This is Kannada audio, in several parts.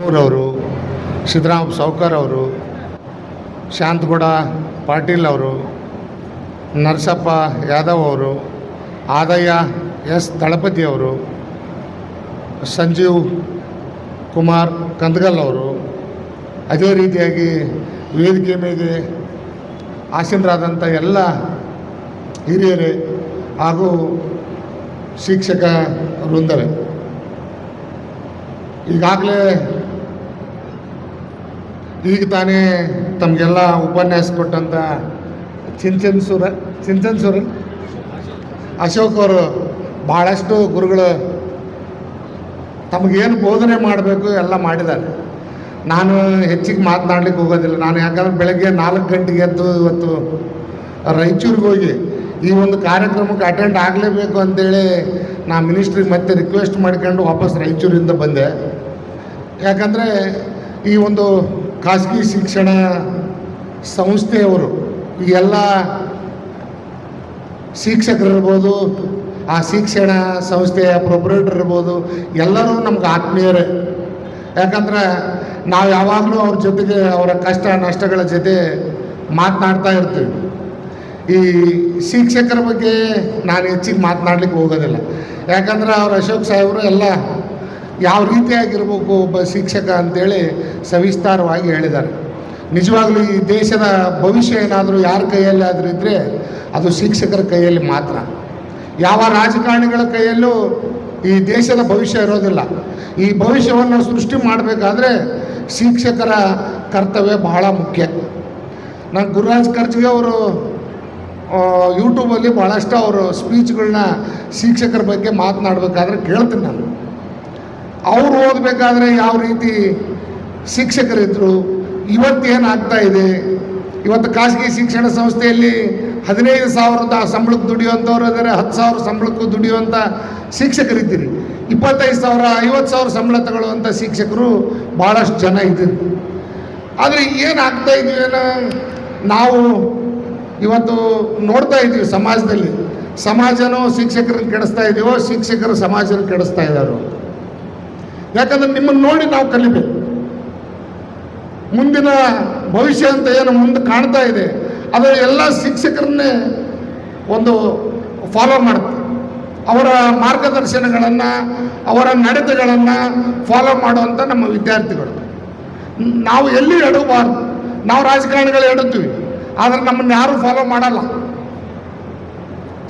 ಅವರು ಸಿದ್ದರಾಮ ಸಾವುಕಾರ್ ಅವರು ಶಾಂತಗೌಡ ಪಾಟೀಲ್ ಅವರು, ನರಸಪ್ಪ ಯಾದವ್ ಅವರು, ಆದಯ್ಯ ಎಸ್ ಅವರು, ಸಂಜೀವ್ ಕುಮಾರ್ ಕಂದಗಲ್ ಅವರು. ಅದೇ ರೀತಿಯಾಗಿ ವೇದಿಕೆ ಮೇಲೆ ಆಸೀನರಾದಂಥ ಎಲ್ಲ ಹಿರಿಯರೇ ಹಾಗೂ ಶಿಕ್ಷಕ ವೃಂದರೇ ಈಗಾಗಲೇ ಈಗ ತಾನೇ ತಮಗೆಲ್ಲ ಉಪನ್ಯಾಸ ಕೊಟ್ಟಂಥ ಚಿಂಚನ್ ಸುರ ಚಿಂಚನ್ ಸುರ ಅಶೋಕ್ ಅವರು ಭಾಳಷ್ಟು ಗುರುಗಳು ತಮಗೇನು ಬೋಧನೆ ಮಾಡಬೇಕು ಎಲ್ಲ ಮಾಡಿದ್ದಾರೆ. ನಾನು ಹೆಚ್ಚಿಗೆ ಮಾತನಾಡ್ಲಿಕ್ಕೆ ಹೋಗೋದಿಲ್ಲ. ನಾನು ಯಾಕಂದ್ರೆ ಬೆಳಗ್ಗೆ ನಾಲ್ಕು ಗಂಟೆಗೆ ಎದ್ದು ಇವತ್ತು ರಾಯಚೂರಿಗೆ ಹೋಗಿ ಈ ಒಂದು ಕಾರ್ಯಕ್ರಮಕ್ಕೆ ಅಟೆಂಡ್ ಆಗಲೇಬೇಕು ಅಂತೇಳಿ ನಾ ಮಿನಿಸ್ಟ್ರಿಗೆ ಮತ್ತೆ ರಿಕ್ವೆಸ್ಟ್ ಮಾಡ್ಕೊಂಡು ವಾಪಸ್ ರಾಯಚೂರಿಂದ ಬಂದೆ. ಯಾಕಂದರೆ ಈ ಒಂದು ಖಾಸಗಿ ಶಿಕ್ಷಣ ಸಂಸ್ಥೆಯವರು ಈ ಎಲ್ಲ ಶಿಕ್ಷಕರಿರ್ಬೋದು, ಆ ಶಿಕ್ಷಣ ಸಂಸ್ಥೆಯ ಪ್ರೊಪ್ರೇಟರ್ ಇರ್ಬೋದು, ಎಲ್ಲರೂ ನಮ್ಗೆ ಆತ್ಮೀಯರೇ. ಯಾಕಂದ್ರೆ ನಾವು ಯಾವಾಗಲೂ ಅವ್ರ ಜೊತೆಗೆ ಅವರ ಕಷ್ಟ ನಷ್ಟಗಳ ಜೊತೆ ಮಾತನಾಡ್ತಾ ಇರ್ತೀವಿ. ಈ ಶಿಕ್ಷಕರ ಬಗ್ಗೆ ನಾನು ಹೆಚ್ಚಿಗೆ ಮಾತನಾಡ್ಲಿಕ್ಕೆ ಹೋಗೋದಿಲ್ಲ. ಯಾಕಂದ್ರೆ ಅವ್ರು ಅಶೋಕ್ ಸಾಹೇಬರು ಎಲ್ಲ ಯಾವ ರೀತಿಯಾಗಿರ್ಬೇಕು ಒಬ್ಬ ಶಿಕ್ಷಕ ಅಂತೇಳಿ ಸವಿಸ್ತಾರವಾಗಿ ಹೇಳಿದ್ದಾರೆ. ನಿಜವಾಗ್ಲೂ ಈ ದೇಶದ ಭವಿಷ್ಯ ಏನಾದರೂ ಯಾರ ಕೈಯಲ್ಲಿ ಆದರೂ ಇದ್ದರೆ ಅದು ಶಿಕ್ಷಕರ ಕೈಯಲ್ಲಿ ಮಾತ್ರ. ಯಾವ ರಾಜಕಾರಣಿಗಳ ಕೈಯಲ್ಲೂ ಈ ದೇಶದ ಭವಿಷ್ಯ ಇರೋದಿಲ್ಲ. ಈ ಭವಿಷ್ಯವನ್ನು ಸೃಷ್ಟಿ ಮಾಡಬೇಕಾದ್ರೆ ಶಿಕ್ಷಕರ ಕರ್ತವ್ಯ ಬಹಳ ಮುಖ್ಯ. ನಾನು ಗುರುರಾಜ್ ಖರ್ಜಿಗೆ ಅವರು ಯೂಟ್ಯೂಬಲ್ಲಿ ಭಾಳಷ್ಟು ಅವರು ಸ್ಪೀಚ್ಗಳನ್ನ ಶಿಕ್ಷಕರ ಬಗ್ಗೆ ಮಾತನಾಡಬೇಕಾದ್ರೆ ಕೇಳ್ತೀನಿ ನಾನು. ಅವ್ರು ಓದಬೇಕಾದ್ರೆ ಯಾವ ರೀತಿ ಶಿಕ್ಷಕರಿದ್ದರು ಇವತ್ತೇನಾಗ್ತಾ ಇದೆ? ಇವತ್ತು ಖಾಸಗಿ ಶಿಕ್ಷಣ ಸಂಸ್ಥೆಯಲ್ಲಿ ಹದಿನೈದು ಸಾವಿರದ ಸಂಬಳಕ್ಕೆ ದುಡಿಯುವಂಥವ್ರು ಇದ್ದಾರೆ ಹತ್ತು ಸಾವಿರ ಸಂಬಳಕ್ಕೂ ದುಡಿಯುವಂಥ ಶಿಕ್ಷಕರಿದ್ದೀರಿ. ಇಪ್ಪತ್ತೈದು ಸಾವಿರ, ಐವತ್ತು ಸಾವಿರ ಸಂಬಳ ತಗೊಳ್ಳುವಂಥ ಶಿಕ್ಷಕರು ಭಾಳಷ್ಟು ಜನ ಇದ್ದೀರಿ. ಆದರೆ ಏನಾಗ್ತಾ ಇದೆಯೇನೋ ನಾವು ಇವತ್ತು ನೋಡ್ತಾ ಇದ್ದೀವಿ ಸಮಾಜದಲ್ಲಿ. ಸಮಾಜನೂ ಶಿಕ್ಷಕರನ್ನ ಕೆಡಿಸ್ತಾ ಇದೀವೋ ಶಿಕ್ಷಕರು ಸಮಾಜನ ಕೆಡಿಸ್ತಾ ಇದ್ದಾರೋ ಯಾಕಂದ್ರೆ ನಿಮ್ಮನ್ನು ನೋಡಿ ನಾವು ಕಲಿಬೇಕು. ಮುಂದಿನ ಭವಿಷ್ಯ ಅಂತ ಏನು ಮುಂದೆ ಕಾಣ್ತಾ ಇದೆ ಅದರ ಎಲ್ಲ ಶಿಕ್ಷಕರನ್ನೇ ಒಂದು ಫಾಲೋ ಮಾಡುತ್ತೆ. ಅವರ ಮಾರ್ಗದರ್ಶನಗಳನ್ನು, ಅವರ ನಡತೆಗಳನ್ನು ಫಾಲೋ ಮಾಡುವಂಥ ನಮ್ಮ ವಿದ್ಯಾರ್ಥಿಗಳು. ನಾವು ಎಲ್ಲಿ ಎಡಬಾರ್ದು? ನಾವು ರಾಜಕಾರಣಿಗಳು ಎಡುತ್ತೀವಿ ಆದರೆ ನಮ್ಮನ್ನು ಯಾರೂ ಫಾಲೋ ಮಾಡಲ್ಲ.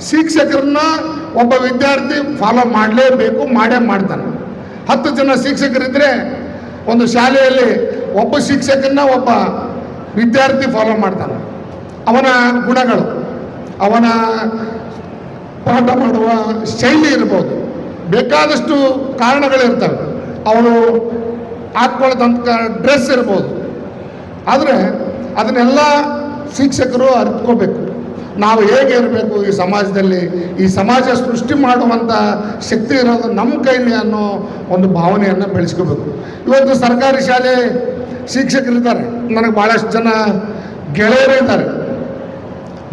ಶಿಕ್ಷಕರನ್ನ ಒಬ್ಬ ವಿದ್ಯಾರ್ಥಿ ಫಾಲೋ ಮಾಡಲೇಬೇಕು, ಮಾಡೇ ಮಾಡ್ತಾನೆ. ಹತ್ತು ಜನ ಶಿಕ್ಷಕರಿದ್ದರೆ ಒಂದು ಶಾಲೆಯಲ್ಲಿ ಒಬ್ಬ ಶಿಕ್ಷಕನ್ನ ಒಬ್ಬ ವಿದ್ಯಾರ್ಥಿ ಫಾಲೋ ಮಾಡ್ತಾನೆ. ಅವನ ಗುಣಗಳು, ಅವನ ಪಾಠ ಮಾಡುವ ಶೈಲಿ ಇರ್ಬೋದು. ಬೇಕಾದಷ್ಟು ಕಾರಣಗಳಿರ್ತವೆ. ಅವನು ಹಾಕ್ಕೊಳ್ಳೋದಂಥ ಡ್ರೆಸ್ ಇರ್ಬೋದು. ಆದರೆ ಅದನ್ನೆಲ್ಲ ಶಿಕ್ಷಕರು ಅರಿತ್ಕೋಬೇಕು. ನಾವು ಹೇಗೆ ಇರಬೇಕು ಈ ಸಮಾಜದಲ್ಲಿ? ಈ ಸಮಾಜ ಸೃಷ್ಟಿ ಮಾಡುವಂಥ ಶಕ್ತಿ ಇರೋದು ನಮ್ಮ ಕೈಲಿ ಅನ್ನೋ ಒಂದು ಭಾವನೆಯನ್ನು ಬೆಳೆಸ್ಕೋಬೇಕು. ಇವತ್ತು ಸರ್ಕಾರಿ ಶಾಲೆ ಶಿಕ್ಷಕರಿದ್ದಾರೆ. ನನಗೆ ಭಾಳಷ್ಟು ಜನ ಗೆಳೆಯರು ಇದ್ದಾರೆ.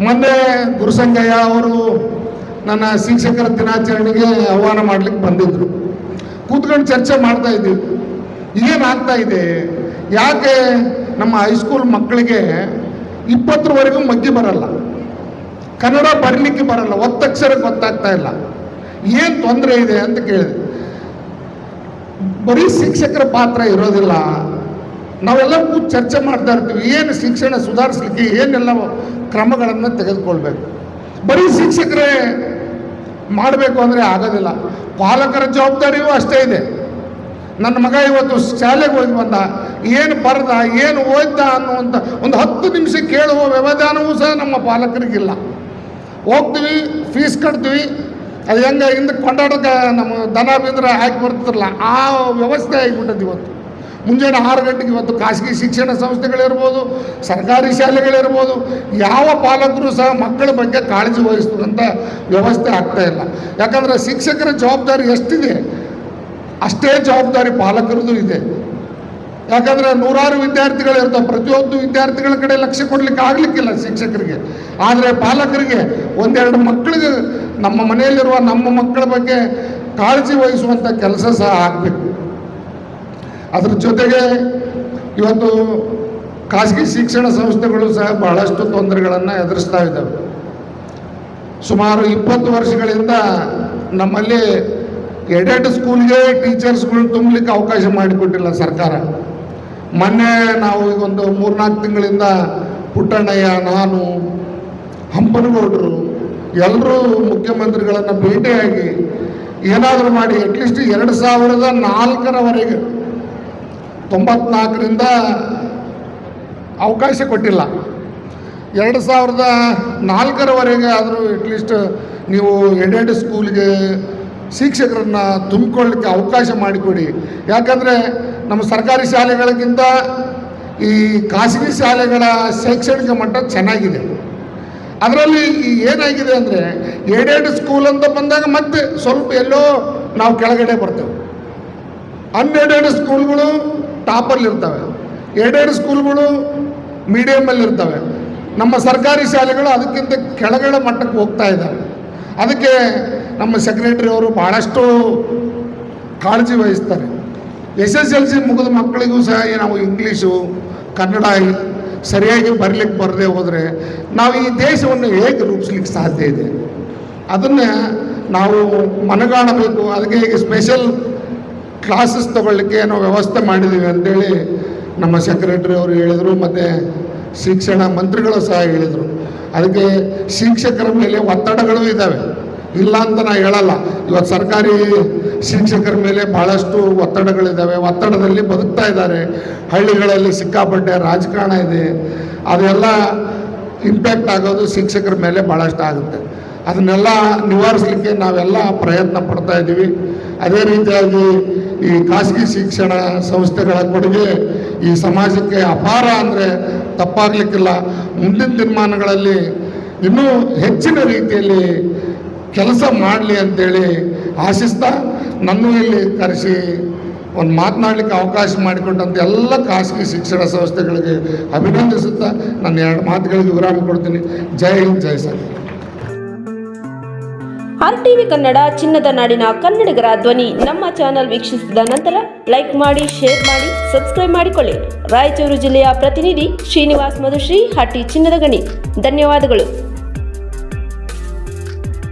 ಮೊನ್ನೆ ಗುರುಸಂಗಯ್ಯ ಅವರು ನನ್ನ ಶಿಕ್ಷಕರ ದಿನಾಚರಣೆಗೆ ಆಹ್ವಾನ ಮಾಡ್ಲಿಕ್ಕೆ ಬಂದಿದ್ದರು ಕೂತ್ಕೊಂಡು ಚರ್ಚೆ ಮಾಡ್ತಾ ಇದ್ದೀವಿ. ಏನಾಗ್ತಾ ಇದೆ? ಯಾಕೆ ನಮ್ಮ ಹೈಸ್ಕೂಲ್ ಮಕ್ಕಳಿಗೆ ಇಪ್ಪತ್ತರವರೆಗೂ ಮಗ್ಗಿ ಬರಲ್ಲ? ಕನ್ನಡ ಬರಲಿಕ್ಕೆ ಬರಲ್ಲ ಒತ್ತಕ್ಷರ ಗೊತ್ತಾಗ್ತಾ ಇಲ್ಲ. ಏನು ತೊಂದರೆ ಇದೆ ಅಂತ ಕೇಳಿದೆ. ಬರೀ ಶಿಕ್ಷಕರ ಪಾತ್ರ ಇರೋದಿಲ್ಲ. ನಾವೆಲ್ಲ ಕೂತ್ ಚರ್ಚೆ ಮಾಡ್ತಾ ಇರ್ತೀವಿ, ಏನು ಶಿಕ್ಷಣ ಸುಧಾರಿಸ್ಲಿಕ್ಕೆ ಏನೆಲ್ಲ ಕ್ರಮಗಳನ್ನು ತೆಗೆದುಕೊಳ್ಬೇಕು. ಬರೀ ಶಿಕ್ಷಕರೇ ಮಾಡಬೇಕು ಅಂದರೆ ಆಗೋದಿಲ್ಲ. ಪಾಲಕರ ಜವಾಬ್ದಾರಿಯೂ ಅಷ್ಟೇ ಇದೆ. ನನ್ನ ಮಗ ಇವತ್ತು ಶಾಲೆಗೆ ಹೋಗಿ ಬಂದ, ಏನು ಬರೆದ, ಏನು ಓದ್ದ ಅನ್ನುವಂಥ ಒಂದು ಹತ್ತು ನಿಮಿಷ ಕೇಳುವ ವ್ಯವಧಾನವೂ ಸಹ ನಮ್ಮ ಪಾಲಕರಿಗಿಲ್ಲ. ಹೋಗ್ತೀವಿ ಫೀಸ್ ಕಟ್ತೀವಿ. ಅದು ಹೆಂಗೆ ಹಿಂದಕ್ಕೆ ಕೊಂಡಾಡೋಕೆ ನಮ್ಮ ದನ ಬಿದ್ರೆ ಹಾಕಿ ಬರ್ತಿರಲ್ಲ ಆ ವ್ಯವಸ್ಥೆ ಆಗಿಬಿಟ್ಟದ್ದು ಇವತ್ತು. ಮುಂಜಾನೆ ಆರು ಗಂಟೆಗೆ ಇವತ್ತು ಖಾಸಗಿ ಶಿಕ್ಷಣ ಸಂಸ್ಥೆಗಳಿರ್ಬೋದು, ಸರ್ಕಾರಿ ಶಾಲೆಗಳಿರ್ಬೋದು, ಯಾವ ಪಾಲಕರು ಸಹ ಮಕ್ಕಳ ಬಗ್ಗೆ ಕಾಳಜಿ ವಹಿಸ್ತಕ್ಕಂಥ ವ್ಯವಸ್ಥೆ ಆಗ್ತಾ ಇಲ್ಲ. ಯಾಕಂದರೆ ಶಿಕ್ಷಕರ ಜವಾಬ್ದಾರಿ ಎಷ್ಟಿದೆ? ಅಷ್ಟೇ ಜವಾಬ್ದಾರಿ ಪಾಲಕರದ್ದು ಇದೆ. ಯಾಕಂದರೆ ನೂರಾರು ವಿದ್ಯಾರ್ಥಿಗಳು ಇರ್ತಾವೆ. ಪ್ರತಿಯೊಂದು ವಿದ್ಯಾರ್ಥಿಗಳ ಕಡೆ ಲಕ್ಷ್ಯ ಕೊಡ್ಲಿಕ್ಕೆ ಆಗ್ಲಿಕ್ಕಿಲ್ಲ ಶಿಕ್ಷಕರಿಗೆ. ಆದರೆ ಪಾಲಕರಿಗೆ ಒಂದೆರಡು ಮಕ್ಕಳಿಗೆ ನಮ್ಮ ಮನೆಯಲ್ಲಿರುವ ನಮ್ಮ ಮಕ್ಕಳ ಬಗ್ಗೆ ಕಾಳಜಿ ವಹಿಸುವಂಥ ಕೆಲಸ ಸಹ ಆಗಬೇಕು. ಅದ್ರ ಜೊತೆಗೆ ಇವತ್ತು ಖಾಸಗಿ ಶಿಕ್ಷಣ ಸಂಸ್ಥೆಗಳು ಸಹ ಬಹಳಷ್ಟು ತೊಂದರೆಗಳನ್ನು ಎದುರಿಸ್ತಾ ಇದ್ದಾವೆ. ಸುಮಾರು ಇಪ್ಪತ್ತು ವರ್ಷಗಳಿಂದ ನಮ್ಮಲ್ಲಿ ಎಡೆಡ್ ಸ್ಕೂಲ್ಗೆ ಟೀಚರ್ಸ್ಗಳು ತುಂಬಲಿಕ್ಕೆ ಅವಕಾಶ ಮಾಡಿಕೊಟ್ಟಿಲ್ಲ ಸರ್ಕಾರ. ಮೊನ್ನೆ ನಾವು ಈಗ ಒಂದು ಮೂರ್ನಾಲ್ಕು ತಿಂಗಳಿಂದ ಪುಟ್ಟಣ್ಣಯ್ಯ, ನಾನು, ಹಂಪನಗೌಡರು, ಎಲ್ಲರೂ ಮುಖ್ಯಮಂತ್ರಿಗಳನ್ನು ಭೇಟಿಯಾಗಿ ಏನಾದರೂ ಮಾಡಿ ಅಟ್ಲೀಸ್ಟ್ ಎರಡು ಸಾವಿರದ ನಾಲ್ಕರವರೆಗೆ ತೊಂಬತ್ನಾಲ್ಕರಿಂದ ಅವಕಾಶ ಕೊಟ್ಟಿಲ್ಲ. ಎರಡು ಸಾವಿರದ ನಾಲ್ಕರವರೆಗೆ ಆದರೂ ಅಟ್ಲೀಸ್ಟ್ ನೀವು ಎಡೆಡ್ ಸ್ಕೂಲ್ಗೆ ಶಿಕ್ಷಕರನ್ನು ತುಂಬಿಕೊಳ್ಳಿಕ್ಕೆ ಅವಕಾಶ ಮಾಡಿಕೊಡಿ. ಯಾಕಂದರೆ ನಮ್ಮ ಸರ್ಕಾರಿ ಶಾಲೆಗಳಿಗಿಂತ ಈ ಖಾಸಗಿ ಶಾಲೆಗಳ ಶೈಕ್ಷಣಿಕ ಮಟ್ಟ ಚೆನ್ನಾಗಿದೆ. ಅದರಲ್ಲಿ ಏನಾಗಿದೆ ಅಂದರೆ ಏಡೆಡ್ ಸ್ಕೂಲ್ ಅಂತ ಬಂದಾಗ ಮತ್ತೆ ಸ್ವಲ್ಪ ಎಲ್ಲೋ ನಾವು ಕೆಳಗಡೆ ಬರ್ತೇವೆ. ಅನ್ಎಡೆಡ್ ಸ್ಕೂಲ್ಗಳು ಟಾಪಲ್ಲಿರ್ತವೆ ಏಡೆಡ್ ಸ್ಕೂಲ್ಗಳು ಮೀಡಿಯಮಲ್ಲಿ ಇರ್ತವೆ. ನಮ್ಮ ಸರ್ಕಾರಿ ಶಾಲೆಗಳು ಅದಕ್ಕಿಂತ ಕೆಳಗಡೆ ಮಟ್ಟಕ್ಕೆ ಹೋಗ್ತಾ ಇದ್ದಾವೆ. ಅದಕ್ಕೆ ನಮ್ಮ ಸೆಕ್ರೆಟರಿ ಅವರು ಭಾಳಷ್ಟು ಕಾಳಜಿ ವಹಿಸ್ತಾರೆ. ಎಸ್ ಎಸ್ ಎಲ್ ಸಿ ಮುಗಿದ ಮಕ್ಕಳಿಗೂ ಸಹ ನಾವು ಇಂಗ್ಲೀಷು, ಕನ್ನಡ ಸರಿಯಾಗಿ ಬರಲಿಕ್ಕೆ ಬರದೇ ಹೋದರೆ ನಾವು ಈ ದೇಶವನ್ನು ಹೇಗೆ ರೂಪಿಸ್ಲಿಕ್ಕೆ ಸಾಧ್ಯ ಇದೆ? ಅದನ್ನು ನಾವು ಮನಗಾಣಬೇಕು. ಅದಕ್ಕೆ ಈಗ ಸ್ಪೆಷಲ್ ಕ್ಲಾಸಸ್ ತಗೊಳ್ಳಿಕ್ಕೆ ನಾವು ವ್ಯವಸ್ಥೆ ಮಾಡಿದ್ದೀವಿ ಅಂತೇಳಿ ನಮ್ಮ ಸೆಕ್ರೆಟರಿ ಅವರು ಹೇಳಿದರು, ಮತ್ತು ಶಿಕ್ಷಣ ಮಂತ್ರಿಗಳು ಸಹ ಹೇಳಿದರು. ಅದಕ್ಕೆ ಶಿಕ್ಷಕರ ಮೇಲೆ ಒತ್ತಡಗಳು ಇದ್ದಾವೆ. ಇಲ್ಲ ಅಂತ ನಾ ಹೇಳಲ್ಲ. ಇವತ್ತು ಸರ್ಕಾರಿ ಶಿಕ್ಷಕರ ಮೇಲೆ ಭಾಳಷ್ಟು ಒತ್ತಡಗಳಿದ್ದಾವೆ. ಒತ್ತಡದಲ್ಲಿ ಬದುಕ್ತಾ ಇದ್ದಾರೆ. ಹಳ್ಳಿಗಳಲ್ಲಿ ಸಿಕ್ಕಾಪಟ್ಟೆ ರಾಜಕಾರಣ ಇದೆ. ಅದೆಲ್ಲ ಇಂಪ್ಯಾಕ್ಟ್ ಆಗೋದು ಶಿಕ್ಷಕರ ಮೇಲೆ ಭಾಳಷ್ಟು ಆಗುತ್ತೆ. ಅದನ್ನೆಲ್ಲ ನಿವಾರಿಸಲಿಕ್ಕೆ ನಾವೆಲ್ಲ ಪ್ರಯತ್ನ ಪಡ್ತಾ ಇದ್ದೀವಿ. ಅದೇ ರೀತಿಯಾಗಿ ಈ ಖಾಸಗಿ ಶಿಕ್ಷಣ ಸಂಸ್ಥೆಗಳ ಕೊಡುಗೆ ಈ ಸಮಾಜಕ್ಕೆ ಅಪಾರ ಅಂದರೆ ತಪ್ಪಾಗಲಿಕ್ಕಿಲ್ಲ. ಮುಂದಿನ ದಿನಮಾನಗಳಲ್ಲಿ ಇನ್ನೂ ಹೆಚ್ಚಿನ ರೀತಿಯಲ್ಲಿ ಕೆಲಸ ಮಾಡಲಿ ಅಂತೇಳಿ ಆಶಿಸ್ತಾ ನನ್ನೂ ಇಲ್ಲಿ ಕರೆಸಿ ಒಂದು ಮಾತನಾಡಲಿಕ್ಕೆ ಅವಕಾಶ ಮಾಡಿಕೊಟ್ಟಂಥ ಎಲ್ಲ ಖಾಸಗಿ ಶಿಕ್ಷಣ ಸಂಸ್ಥೆಗಳಿಗೆ ಅಭಿನಂದಿಸುತ್ತಾ ನನ್ನ ಎರಡು ಮಾತುಗಳಿಗೆ ವಿರಾಮ ಕೊಡ್ತೀನಿ. ಜೈ ಹಿಂದ್, ಜೈ ಸರ್ ಆರ್ ಟಿವಿ ಕನ್ನಡ, ಚಿನ್ನದ ನಾಡಿನ ಕನ್ನಡಿಗರ ಧ್ವನಿ ನಮ್ಮ ಚಾನೆಲ್ ವೀಕ್ಷಿಸಿದ ನಂತರ ಲೈಕ್ ಮಾಡಿ, ಶೇರ್ ಮಾಡಿ, ಸಬ್ಸ್ಕ್ರೈಬ್ ಮಾಡಿಕೊಳ್ಳಿ. ರಾಯಚೂರು ಜಿಲ್ಲೆಯ ಪ್ರತಿನಿಧಿ ಶ್ರೀನಿವಾಸ್ ಮಧುಶ್ರೀ ಹಟ್ಟಿ ಚಿನ್ನದ ಗಣಿ. ಧನ್ಯವಾದಗಳು.